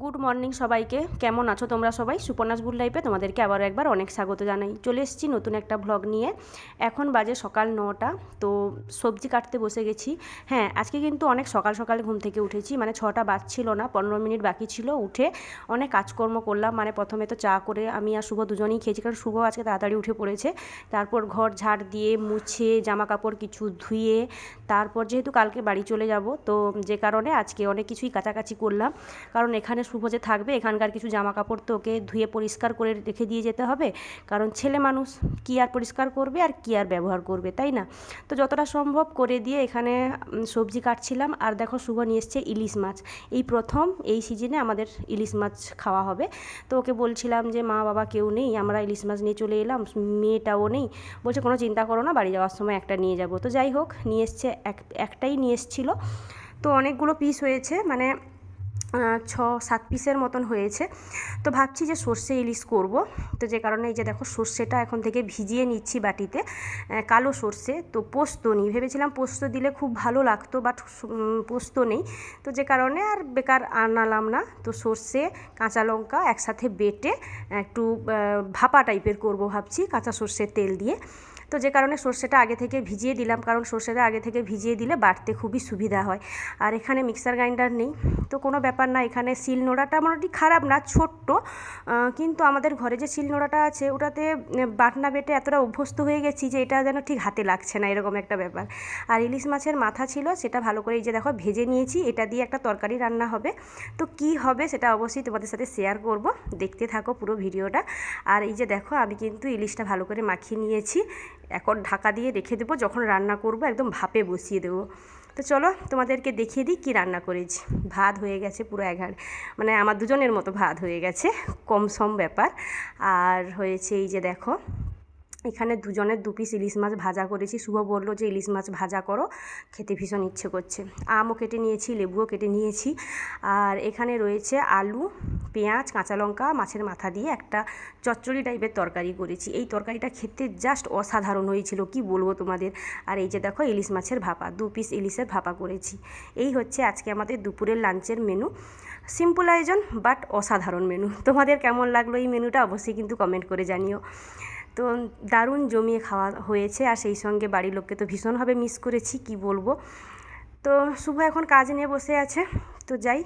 Good morning সবাইকে। কেমন আছো তোমরা সবাই? সুপর্ণাস বুল লাইফে তোমাদেরকে আবার একবার অনেক স্বাগত জানাই। চলে এসেছি নতুন একটা ভ্লগ নিয়ে। এখন বাজে সকাল নটা, তো সবজি কাটতে বসে গেছি। হ্যাঁ আজকে কিন্তু অনেক সকাল সকাল ঘুম থেকে উঠেছি। মানে ছটা বাজছিল না, পনেরো মিনিট বাকি ছিল। উঠে অনেক কাজকর্ম করলাম। মানে প্রথমে তো চা করে আমি আর শুভ দুজনেই খেয়েছি, কারণ শুভ আজকে তাড়াতাড়ি উঠে পড়েছে। তারপর ঘর ঝাড় দিয়ে মুছে জামা কাপড় কিছু ধুয়ে, তারপর যেহেতু কালকে বাড়ি চলে যাব, তো যে কারণে আজকে অনেক কিছুই কাছাকাছি করলাম। কারণ এখানে শুভ যে থাকবে, এখানকার কিছু জামা কাপড় তো ওকে ধুয়ে পরিষ্কার করে রেখে দিয়ে যেতে হবে। কারণ ছেলে মানুষ কী আর পরিষ্কার করবে আর কী আর ব্যবহার করবে, তাই না? তো যতটা সম্ভব করে দিয়ে এখানে সবজি কাটছিলাম। আর দেখো শুভ নিয়ে এসছে ইলিশ মাছ। এই প্রথম, এই সিজনে আমাদের ইলিশ মাছ খাওয়া হবে। তো ওকে বলছিলাম যে, মা বাবা কেউ নেই, আমরা ইলিশ মাছ নিয়ে চলে এলাম, মেয়েটাও নেই। বলছে, কোনো চিন্তা করো না, বাড়ি যাওয়ার সময় একটা নিয়ে যাব। তো যাই হোক, নিয়ে এসছে, এক, একটাই নিয়ে এসছিলো। তো অনেকগুলো পিস হয়েছে মানে ছ, সাত পিসের মতন হয়েছে। তো ভাবছি যে সর্ষে ইলিশ করব। তো যে কারণে এই যে দেখো সর্ষেটা এখন থেকে ভিজিয়ে নিচ্ছি বাটিতে কালো সর্ষে। তো পোস্ত নিই। ভেবেছিলাম পোস্ত দিলে খুব ভালো লাগতো, বাট পোস্ত নেই। তো যে কারণে আর বেকার আনালাম না। তো সর্ষে, কাঁচা লঙ্কা একসাথে বেটে একটু ভাপা টাইপের করব ভাবছি, কাঁচা সর্ষের তেল দিয়ে। তো যে কারণে সর্ষেটা আগে থেকে ভিজিয়ে দিলাম, কারণ সর্ষেটা আগে থেকে ভিজিয়ে দিলে বাটতে খুবই সুবিধা হয়। আর এখানে মিক্সার গ্রাইন্ডার নেই, তো কোনো ব্যাপার না, এখানে শিল নোড়াটা মোটামুটি খারাপ না, ছোট্ট কিন্তু আমাদের ঘরে যে শিল নোড়াটা আছে, ওটাতে বাটনা বেটে এতটা অভ্যস্ত হয়ে গেছি যে এটা যেন ঠিক হাতে লাগছে না, এরকম একটা ব্যাপার। আর ইলিশ মাছের মাথা ছিল, সেটা ভালো করে এই যে দেখো ভেজে নিয়েছি, এটা দিয়ে একটা তরকারি রান্না হবে। তো কি হবে সেটা অবশ্যই তোমাদের সাথে শেয়ার করব, দেখতে থাকো পুরো ভিডিওটা। আর এই যে দেখো, আমি কিন্তু ইলিশটা ভালো করে মাখিয়ে নিয়েছি। এখন ঢাকা দিয়ে রেখে দেবো, যখন রান্না করব একদম ভাপে বসিয়ে দেবো। তো চলো তোমাদেরকে দেখিয়ে দিই কী রান্না করেছি। ভাত হয়ে গেছে পুরো এগার মানে আমার দুজনের মতো ভাত হয়ে গেছে, কম সম ব্যাপার। আর হয়েছে এই যে দেখো, এখানে দুজনের দু পিস ইলিশ মাছ ভাজা করেছি। শুভ বলল যে ইলিশ মাছ ভাজা করো, খেতে ভীষণ ইচ্ছে করছে। আমও কেটে নিয়েছি, লেবুও কেটে নিয়েছি। আর এখানে রয়েছে আলু পেঁয়াজ, কাঁচা লঙ্কা, মাছের মাথা দিয়ে একটা চচ্চড়ি টাইপের তরকারি করেছি। এই তরকারিটা খেতে জাস্ট অসাধারণ হয়েছিল, কি বলব তোমাদের? আর এই যে দেখো ইলিশ মাছের ভাপা, দু পিস ইলিশের ভাপা করেছি। এই হচ্ছে আজকে আমাদের দুপুরের লাঞ্চের মেনু সিম্পল আয়োজন বাট অসাধারণ মেনু তোমাদের কেমন লাগল এই মেনুটা অবশ্যই কিন্তু কমেন্ট করে জানিও। তো দারুণ জমিয়ে খাওয়া হয়েছে, আর সেই সঙ্গে বাড়ির লোককে তো ভীষণভাবে মিস করেছি, কি বলব? তো শুভ এখন কাজ নিয়ে বসে আছে। তো যাই,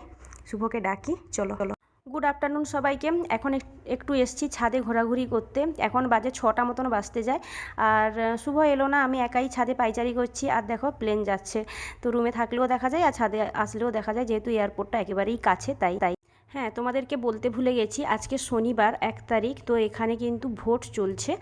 শুভকে ডাকি চলো চলো। গুড আফটারনুন সবাইকে। এখন এক- একটু এসছি ছাদে ঘোরাঘুরি করতে। এখন বাজে ছটা মতন বাজতে যায়। আর শুভ এলো না, আমি একাই ছাদে পাইচারি করছি। আর দেখো প্লেন যাচ্ছে। তো রুমে থাকলেও দেখা যায়, আর ছাদে আসলেও দেখা যায়, যেহেতু এয়ারপোর্টটা একেবারেই কাছে, তাই তাই হ্যাঁ তোমাদেরকে বলতে ভুলে গেছি, আজকে শনিবার এক তারিখ, তো এখানে কিন্তু ভোট চলছে।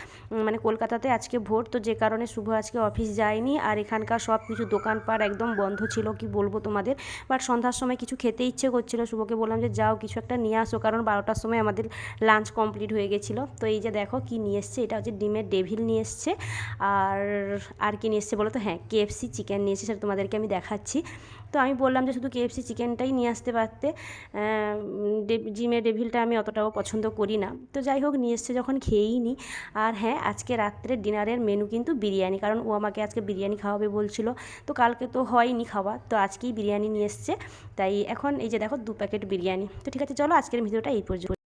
মানে কলকাতাতে আজকে ভোট, তো যে কারণে শুভ আজকে অফিস যায়নি। আর এখানকার সব কিছু দোকানপাট একদম বন্ধ ছিল কি বলব তোমাদের। বাট সন্ধ্যার সময় কিছু খেতে ইচ্ছে করছিল, শুভকে বললাম যে যাও, কিছু একটা নিয়ে আসো, কারণ বারোটার সময় আমাদের লাঞ্চ কমপ্লিট হয়ে গেছিল। তো এই যে দেখো কি নিয়ে এসছে, এটা হচ্ছে ডিমের ডেভিল নিয়ে এসছে। আর আর কি নিয়ে এসছে বলো তো? হ্যাঁ কেএফসি চিকেন নিয়ে এসেছে, সেটা তোমাদেরকে আমি দেখাচ্ছি। তো আমি বললাম যে শুধু কেএফসি চিকেনটাই নিয়ে আসতে পারতে। ডে- ডেভিলটা আমি অতটাও পছন্দ করি না। তো যাই হোক, নিয়ে এসছে যখন খেয়েই নি। আর হ্যাঁ আজকে রাত্রে ডিনারের মেনু কিন্তু বিরিয়ানি, কারণ ও আমাকে আজকে বিরিয়ানি খাওয়াবে বলছিল। তো কালকে তো হয়নি খাওয়া, তো আজকেই বিরিয়ানি নিয়ে এসছে। তাই এখন এই যে দেখো, দু প্যাকেট বিরিয়ানি। তো ঠিক আছে, চলো আজকের ভিডিওটা এই পর্যন্ত।